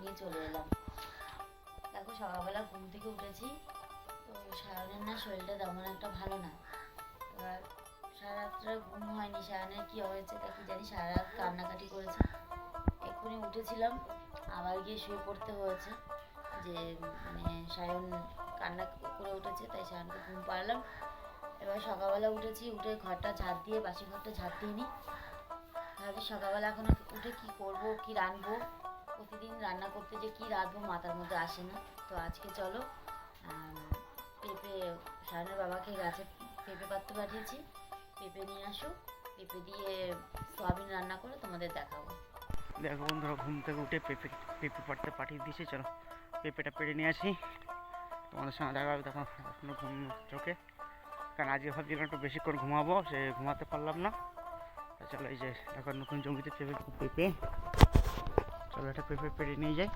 নিয়ে চলে এলাম। দেখো, সকালবেলা ঘুম থেকে উঠেছি, তো সায়নের না শরীরটা তেমন একটা ভালো না। এবার সারা ঘুম হয়নি, সায়নের কি হয়েছে কি জানি সারা রাত কান্নাকাটি করেছে। এক্ষুনি উঠেছিলাম, আবার গিয়ে শুয়ে পড়তে হয়েছে, যে মানে সায়ন কান্না করে উঠেছে, তাই সায়নকে ঘুম পাড়লাম। এবার সকালবেলা উঠেছি, উঠে ঘরটা ঝাড় দিয়ে, বাসি ঘরটা ঝাড় দিয়ে নিই ভাবি সকালবেলা এখন উঠে কি করব, কি রাঁধবো? প্রতিদিন রান্না করতে যে কি রাঁধবো মাথার মধ্যে আসে না। তো আজকে চলো পেঁপে, সায়নের বাবাকে গাছে পেঁপে পাত্র পাঠিয়েছি। পেঁপে নিয়ে আসো, পেঁপে দিয়ে সয়াবিন রান্না করে তোমাদের দেখাবো। দেখো বন্ধুরা, ঘুম থেকে উঠে পেঁপে পেঁপে পাড়তে পাঠিয়ে দিয়েছি, চলো। পেঁপেটা পেড়ে নিয়ে আসি। তোমাদের সঙ্গে দেখা হবে তখন, এখনও ঘুম চোখে। কারণ আজকে ভাবছিলাম একটু বেশিক্ষণ ঘুমাবো, সে ঘুমাতে পারলাম না। চলো এই যে, এখন নতুন জমিতে পেঁপে পেঁপে। চলো একটা পেঁপে পেড়ে নিয়ে যাই।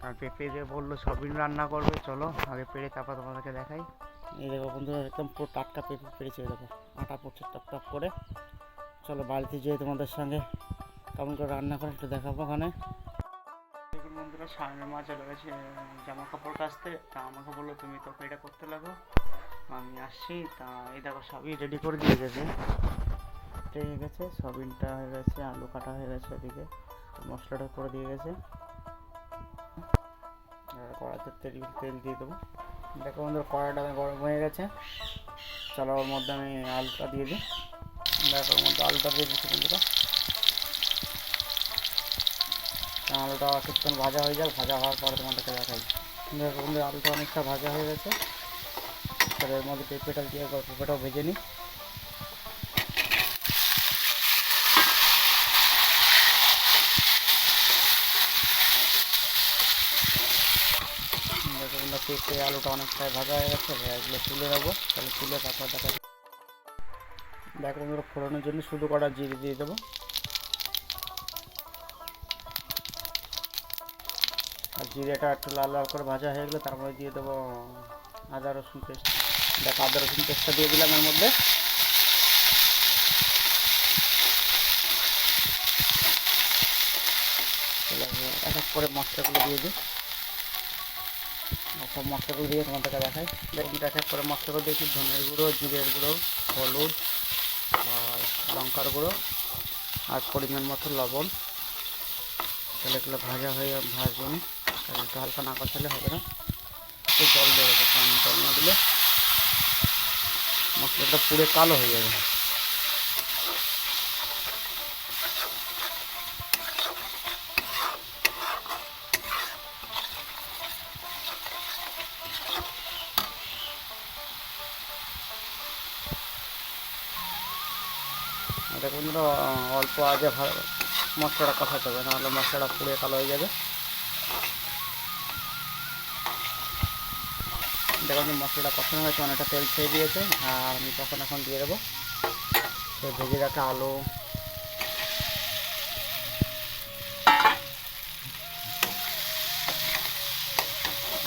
কারণ পেঁপে দিয়ে বলল, সবিন রান্না করবে, চলো আগে পেড়ে তারপর তোমাদেরকে দেখাই। এই দেখো বন্ধুরা, একদম পুরো টাটকা পেঁপে পেড়েছে দেখো, আটা পড়ছে টপ টপ করে। চলো বাড়িতে যেয়ে তোমাদের সঙ্গে কেমন করে রান্না করে একটু দেখাবো ওখানে। দেখুন বন্ধুরা, সামনের মা চলে গেছে জামা কাপড় কাচতে। তা আমাকে বলল, তুমি তো এটা করতে লাগো। আমি আসছি, তা এই দেখো, সবই রেডি করে দিয়ে গেছে। হয়ে গেছে সবিনটা হয়ে গেছে, আলু কাটা হয়ে গেছে ওদিকে, মশলাটা করে দিয়ে গেছে। কড়াতে তেল তেল দিয়ে দেবো। দেখো বন্ধুরা কড়াটা গরম হয়ে গেছে। চলো ওর মধ্যে আমি আলুটা দিয়ে দিই। দেখো ওর মধ্যে আলুটা দিয়ে দিচ্ছি বন্ধুরা। আলুটা কিছুক্ষণ ভাজা হয়ে যাক, ভাজা হওয়ার পরে তোমাদেরকে দেখাই। দেখো বন্ধু আলুটা অনেকটা ভাজা হয়ে গেছে। তাহলে এর মধ্যে পেঁপেটা দিয়ে, পেঁপেটাও ভেজে নিই দেখো বন্ধু পেঁপে, আলুটা অনেকটাই ভাজা হয়ে গেছে এগুলো তুলে রাখব তাহলে তুলে তারপর দেখা। দেখো ফোড়নের জন্য শুধু কটা জিরে দিয়ে দেবো। আর জিরেটা একটু লাল লাল করে ভাজা হয়ে গেলে তারপরে দিয়ে দেবো আদা রসুন পেস্ট। দেখো, আদা রসুন পেস্টটা দিয়ে দিলাম এর মধ্যে। এক এক করে মশলাগুলো দিয়ে দিই। মশলাগুলো দিয়ে তোমাদেরকে দেখাই। এক এক করে মশলাগুলো দিয়েছি। ধনের গুঁড়ো, জিরের গুঁড়ো, হলুদ আর লঙ্কার গুঁড়ো আর পরিমাণ মতো লবণ। তাহলে এগুলো ভাজা হয়ে ভাজবে কারণ একটু হালকা না কষালে হবে না। একটু জল দিয়ে দেবো, কারণ জল না দিলে মশলাটা পুড়ে কালো হয়ে যাবে। আর দেখো বন্ধুরা অল্প আগে মশলাটা কষাতে হবে, নাহলে মশলাটা পুড়ে কালো হয়ে যাবে। দেখুন মশলাটা কষানো হয়েছে, অনেকটা তেল ছেড়ে দিয়েছে, আর আমি তখন এখন দিয়ে দেবো। সেই ভেজে রাখা আলু।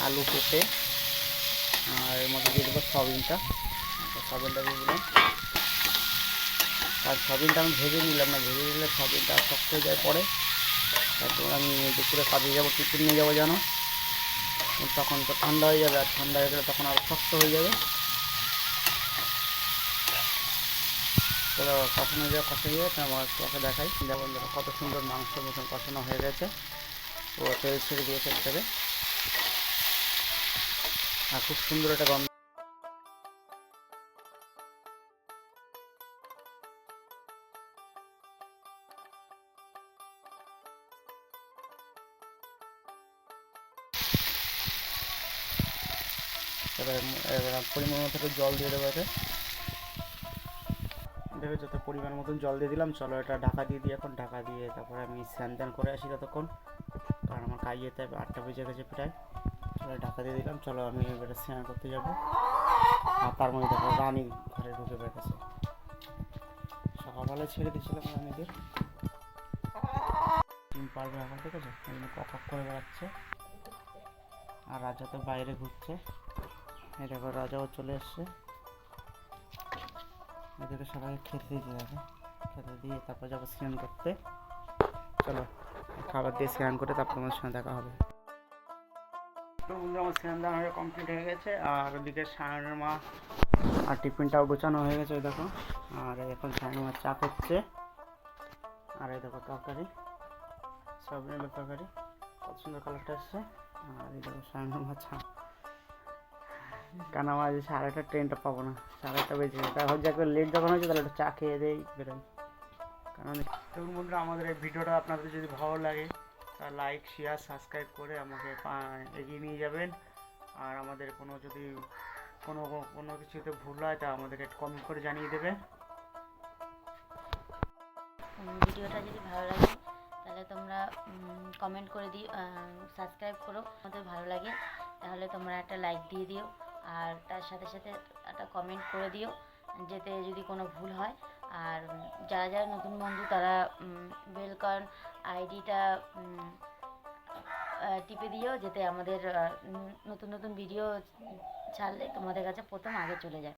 আলু পেঁপে আর এর মধ্যে দিয়ে দেবো সবিনটা সবিনটা দিয়ে দিলাম। আর সবিনটা আমি ভেজে নিলাম না ভেজে নিলে সবিনটা শক্ত হয়ে যায় পরে। তারপর আমি দুপুরে কাজে যাব, টিফিন নিয়ে যাব জানো? তখন তো ঠান্ডা হয়ে যাবে, আর ঠান্ডা হয়ে গেলে তখন আরও শক্ত হয়ে যাবে। চলো, কষানো যাবে কষা যাবে তোমার তোমাকে দেখাই। যেমন দেখো, কত সুন্দর মাংসের মতন কষানো হয়ে গেছে। ও তেল ছেড়ে দিয়েছে থেকে আর খুব সুন্দর একটা গন্ধ এবার পরিমাণ মতো জল দিয়ে দেবো এতে দেখে যত পরিমাণ মতন জল দিয়ে দিলাম, চলো এটা ঢাকা দিয়ে দিই এখন। ঢাকা দিয়ে তারপরে আমি স্নান টান করে আসি ততক্ষণ। কারণ আমার কাজ যেতে আটটা বেজে গেছে প্রায়। চলো ঢাকা দিয়ে দিলাম, চলো আমি এবারে স্নান করতে যাব। আর তার মধ্যে দেখো রানী ঘরে ঢুকে বেড়েছে সকালবেলা ছেড়ে দিয়েছিলাম রানীদের ডিম পারবে এখন, ঠিক আছে? এমনি কক কক করে বেড়াচ্ছে। আর রাজা তো বাইরে ঘুরছে। এই দেখো রাজাও চলে এসছে। এদেরকে সবাইকে খেতে দিতে হবে। খেতে দিয়ে তারপর যাব স্নান করতে। চলো, খাবার দিয়ে স্নান করে তারপর তোমার সঙ্গে দেখা হবে। তো বন্ধু আমার স্নান হয়ে কমপ্লিট হয়ে গেছে। আর ওদিকে সায়নের মা আর টিফিনটাও গোছানো হয়ে গেছে দেখো। আর এখন সায়নের মা চা করছে। আর এই দেখো তরকারি। সব আলুর তরকারি। কত সুন্দর কালারটা এসছে। আর এই দেখো সায়নের মা চা। কারণ আমার আজ সাড়ে আটটা ট্রেনটা পাবো না। সাড়ে আটটা বেজে গেছে তাহলে যাকে লেট যখন হয়েছে তাহলে একটু চা খেয়ে দেই বেরোই। কারণ দেখুন বন্ধুরা আমাদের এই ভিডিওটা আপনাদের যদি ভালো লাগে তা লাইক শেয়ার সাবস্ক্রাইব করে আমাকে পা- এগিয়ে নিয়ে যাবেন। আর আমাদের কোনো যদি কোনো কোনো কিছুতে ভুল হয় তা আমাদেরকে কমেন্ট করে জানিয়ে দেবে ভিডিওটা যদি ভালো লাগে তাহলে তোমরা কমেন্ট করে দিও সাবস্ক্রাইব করো। আমাদের ভালো লাগে তাহলে তোমরা একটা লাইক দিয়ে দিও। আর তার সাথে সাথে একটা কমেন্ট করে দিও, যেতে যদি কোনো ভুল হয়। আর যারা যারা নতুন বন্ধু, তারা বেলকন আইডিটা টিপে দিও, যাতে আমাদের নতুন নতুন ভিডিও ছাড়লে তোমাদের কাছে প্রথম আগে চলে যায়।